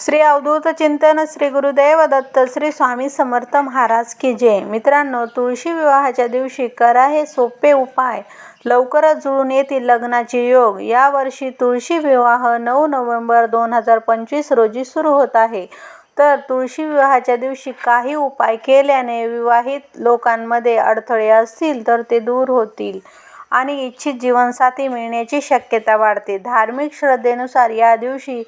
श्री अवधूत चिंतन श्री गुरुदेव दत्त श्री स्वामी समर्थ महाराज की जय. मित्रांनो तुळशी विवाहाच्या दिवशी करा हे सोपे उपाय. लवकरच जुळून येतील लग्नाचे योग. यावर्षी तुळशी विवाह नऊ नोव्हेंबर दोन हजार पंचवीस रोजी सुरू होत आहे. तर तुळशी विवाहाच्या दिवशी काही उपाय केल्याने विवाहित लोकांमध्ये अडथळे असतील तर ते दूर होतील आणि इच्छित जीवनसाथी मिळण्याची शक्यता वाढते. धार्मिक श्रद्धेनुसार या दिवशी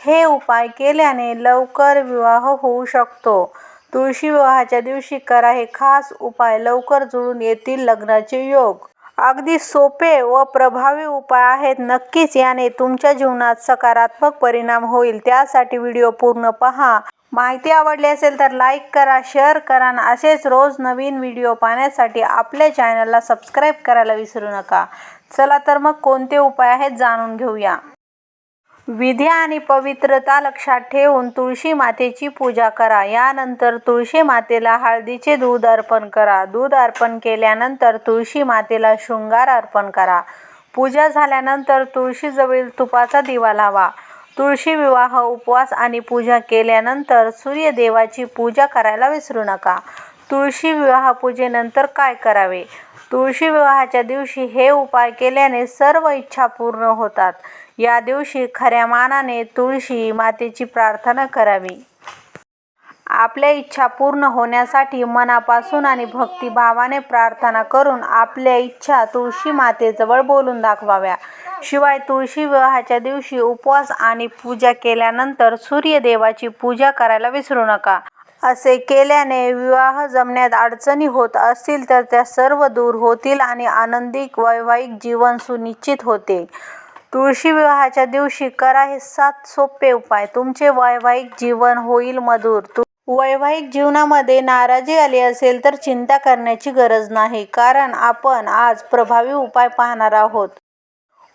हे उपाय केल्याने लवकर विवाह होऊ शकतो. तुळशी विवाहाच्या दिवशी करा हे खास उपाय लवकर जुळून येतील लग्नाचे योग. अगदी सोपे व प्रभावी उपाय आहेत. नक्कीच याने तुमच्या जीवनात सकारात्मक परिणाम होईल. त्यासाठी व्हिडिओ पूर्ण पहा. माहिती आवडली असेल तर लाईक करा शेअर करा आणि असेच रोज नवीन व्हिडिओ पाहण्यासाठी आपल्या चॅनलला सबस्क्राईब करायला विसरू नका. चला तर मग कोणते उपाय आहेत जाणून घेऊया. विधी आणि पवित्रता लक्षात ठेवून तुळशी मातेची पूजा करा. यानंतर तुळशी मातेला हळदीचे दूध अर्पण करा. दूध अर्पण केल्यानंतर तुळशी मातेला शृंगार अर्पण करा. पूजा झाल्यानंतर तुळशीजवळील तुपाचा दिवा लावा. तुळशी विवाह उपवास आणि पूजा केल्यानंतर सूर्यदेवाची पूजा करायला विसरू नका. तुळशी विवाह पूजेनंतर काय करावे? तुळशी विवाहाच्या दिवशी हे उपाय केल्याने सर्व इच्छा पूर्ण होतात. या दिवशी खऱ्या मानाने तुळशी मातेची प्रार्थना करावी. आपल्या इच्छा पूर्ण होण्यासाठी मनापासून आणि भक्तिभावाने प्रार्थना करून आपल्या इच्छा तुळशी मातेजवळ बोलून दाखवाव्या. शिवाय तुळशी विवाहाच्या दिवशी उपवास आणि पूजा केल्यानंतर सूर्यदेवाची पूजा करायला विसरू नका. असे केल्याने विवाह जमण्यात अडचणी होत असतील तर त्या सर्व दूर होतील आणि आनंदी वैवाहिक जीवन सुनिश्चित होते. तुळशी विवाहाच्या दिवशी करा हे सात सोपे उपाय. तुमचे वैवाहिक जीवन होईल मधुर. वैवाहिक जीवनामध्ये नाराजी आली असेल तर चिंता करण्याची गरज नाही कारण आपण आज प्रभावी उपाय पाहणार आहोत.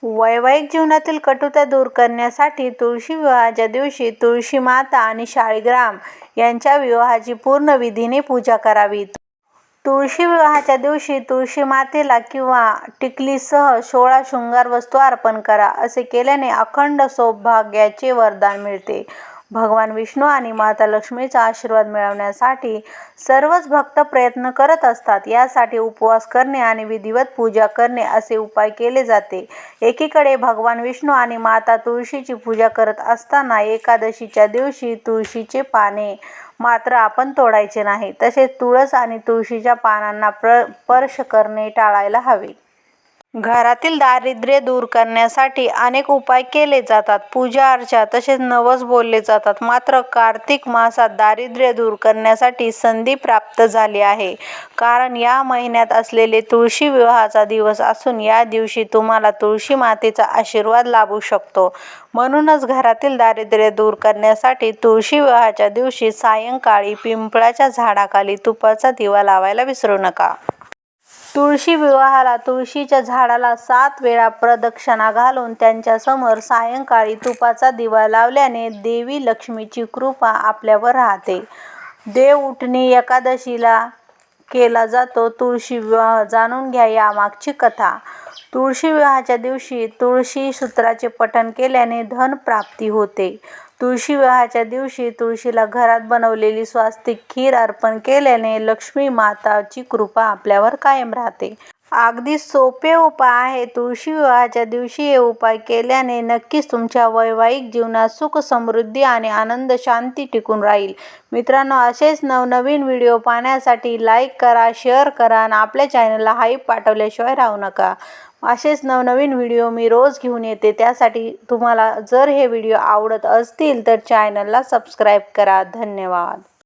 वैवाहिक जीवनातील कटुता दूर करण्यासाठी तुळशी विवाहाच्या दिवशी तुळशी माता आणि शाळीग्राम यांच्या विवाहाची पूर्ण विधीने पूजा करावी तुळशी विवाहाच्या दिवशी तुळशी मातेला किंवा टिकलीसह सोळा शृंगार वस्तू अर्पण करा असे केल्याने अखंड सौभाग्याचे वरदान मिळते. भगवान विष्णू आणि माता लक्ष्मीचा आशीर्वाद मिळवण्यासाठी सर्वच भक्त प्रयत्न करत असतात. यासाठी उपवास करणे आणि विधिवत पूजा करणे असे उपाय केले जाते. एकीकडे भगवान विष्णू आणि माता तुळशीची पूजा करत असताना एकादशीच्या दिवशी तुळशीचे पाने मात्र आपण तोडायचे नाही. तसेच तुळस आणि तुळशीच्या पानांना प्र स्पर्श करणे टाळायला हवे. घरातील दारिद्र्य दूर करण्यासाठी अनेक उपाय केले जातात. पूजा अर्चा तसेच नवस बोलले जातात. मात्र कार्तिक मासात दारिद्र्य दूर करण्यासाठी संधी प्राप्त झाली आहे. कारण या महिन्यात असलेले तुळशी विवाहाचा दिवस असून या दिवशी तुम्हाला तुळशी मातेचा आशीर्वाद लाभू शकतो. म्हणूनच घरातील दारिद्र्य दूर करण्यासाठी तुळशी विवाहाच्या दिवशी सायंकाळी पिंपळाच्या झाडाखाली तुपाचा दिवा लावायला विसरू नका. तुळशी विवाहाला तुळशीच्या झाडाला सात वेळा प्रदक्षिणा घालून त्यांच्यासमोर सायंकाळी तुपाचा दिवा लावल्याने देवी लक्ष्मीची कृपा आपल्यावर राहते. देवउठणी एकादशीला केला जातो. तुळशी विवाह जाणून घ्या यामागची कथा. तुळशी विवाहाच्या दिवशी तुळशी सूत्राचे पठण केल्याने धन प्राप्ती होते. तुळशी विवाहाच्या दिवशी तुळशीला घरात बनवलेली स्वास्तिक खीर अर्पण केल्याने लक्ष्मी माताची कृपा आपल्यावर कायम राहते. अगदी सोपे उपाय आहे. तुळशी विवाहाच्या दिवशी हे उपाय केल्याने नक्कीच तुमच्या वैवाहिक जीवनात सुख समृद्धी आणि आनंद शांती टिकून राहील. मित्रांनो असेच नवनवीन व्हिडिओ पाहण्यासाठी लाईक करा शेअर करा आणि आपल्या चॅनलला हाईप पाठवल्याशिवाय राहू नका. असेच नवनवीन व्हिडिओ मी रोज घेऊन येते. त्यासाठी तुम्हाला जर हे व्हिडिओ आवडत असतील तर चॅनलला सबस्क्राईब करा. धन्यवाद.